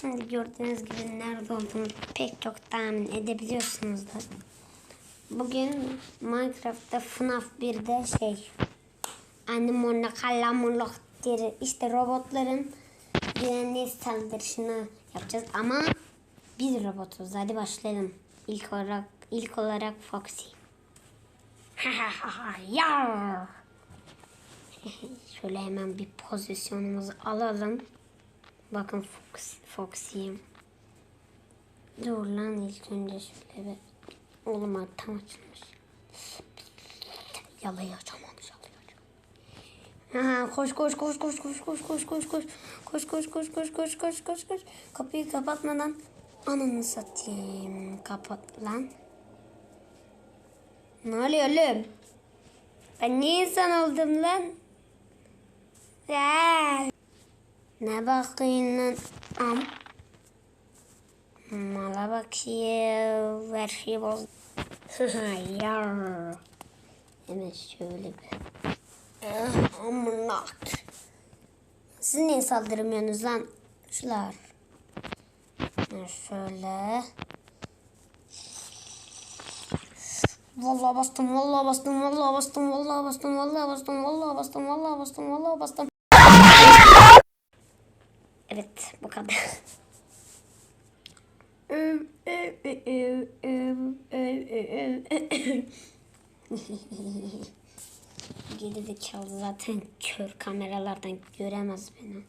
Şimdi gördüğünüz gibi nerede olduğunu pek çok tahmin edebiliyorsunuzdur. Bugün Minecraft'ta FNAF 1'de şey Animonla kalamurluk diye işte robotların güvenliği saldırısını yapacağız ama biz robotuz. Hadi başlayalım. İlk olarak ilk olarak Foxy. Yar. Şöyle hemen bir pozisyonumuzu alalım. Bakın Fox, Foxy'yim. Dur lan ilk önce şöyle bir... Oğlum tam açılmış. Yalayacağım onu yalayacağım. Ha, koş koş koş koş koş koş koş koş koş koş koş koş koş koş koş koş koş kapıyı kapatmadan ananı satayım kapat lan ne oluyor oğlum ben niye insan oldum lan ya ne bakıyorsun lan am mala bakıyor her şey boz ya hemen şöyle bir Eh, Amınak. Siz niye saldırmıyorsunuz lan? Şular. Şöyle. Vallahi bastım, vallahi bastım, vallahi bastım, vallahi bastım, vallahi bastım, vallahi bastım, vallahi bastım, vallahi bastım. Evet, bu kadar. Gerizekalı zaten kör kameralardan göremez beni.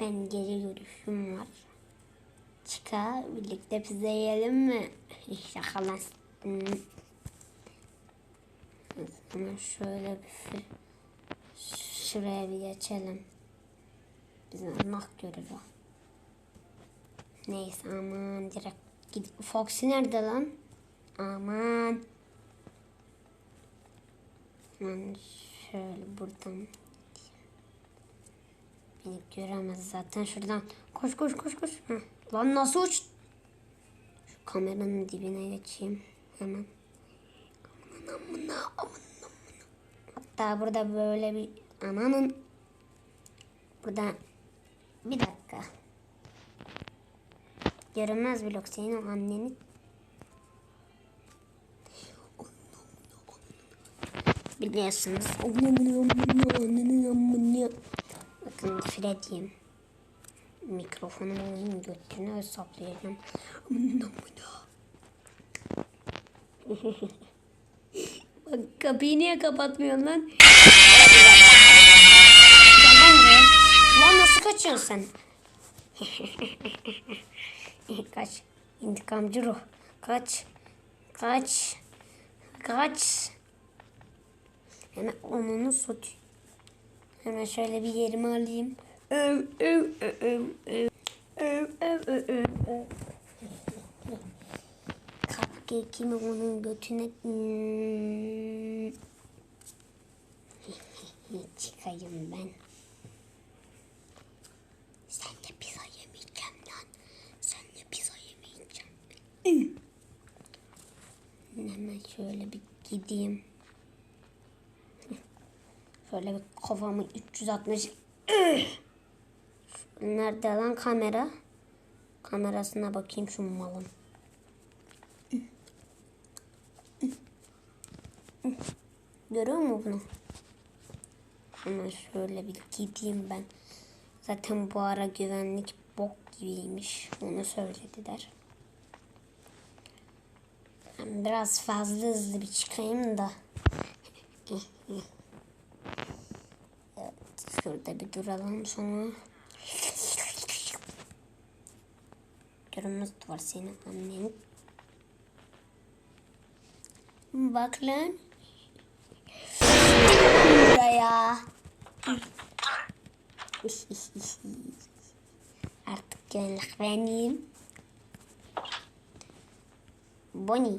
Ben geri görüşüm var. Çıkar birlikte pizza yiyelim mi? Hmm. Hemen şöyle bir şuraya bir geçelim. Bizim görür o. Neyse aman direkt gidip Foxy nerede lan? Aman. Ben şöyle buradan beni göremez zaten şuradan koş koş koş koş Heh. lan nasıl uç şu kameranın dibine geçeyim hemen aman amına aman amına hatta burada böyle bir amanın burada bir dakika görünmez blok senin anneni biliyorsunuz. Bakın Freddy'yim. Mikrofonumu onun götüne hesaplayacağım. Bak kapıyı niye kapatmıyorsun lan? Lan nasıl kaçıyorsun sen? Kaç. İntikamcı ruh. Kaç. Kaç. Kaç. Hemen onunu sut. Hemen şöyle bir yerimi alayım. Öv, öv, öv, öv, öv. Öv, öv, öv, öv, öv. Cupcake'imi onun götüne... Hmm. Çıkayım ben. Sen de pizza yemeyeceğim lan. Sen de pizza yemeyeceğim. Hemen şöyle bir gideyim. Şöyle bir kafamı 360. Nerede lan kamera? Kamerasına bakayım şu malın. Görüyor musun bunu? Hemen şöyle bir gideyim ben. Zaten bu ara güvenlik bok gibiymiş. Onu söylediler. Ben biraz fazla hızlı bir çıkayım da. Evet, şurada bir duralım sonra. Görünmez duvar senin annen. Bak lan. Buraya. Artık güvenlik benim. Bonnie.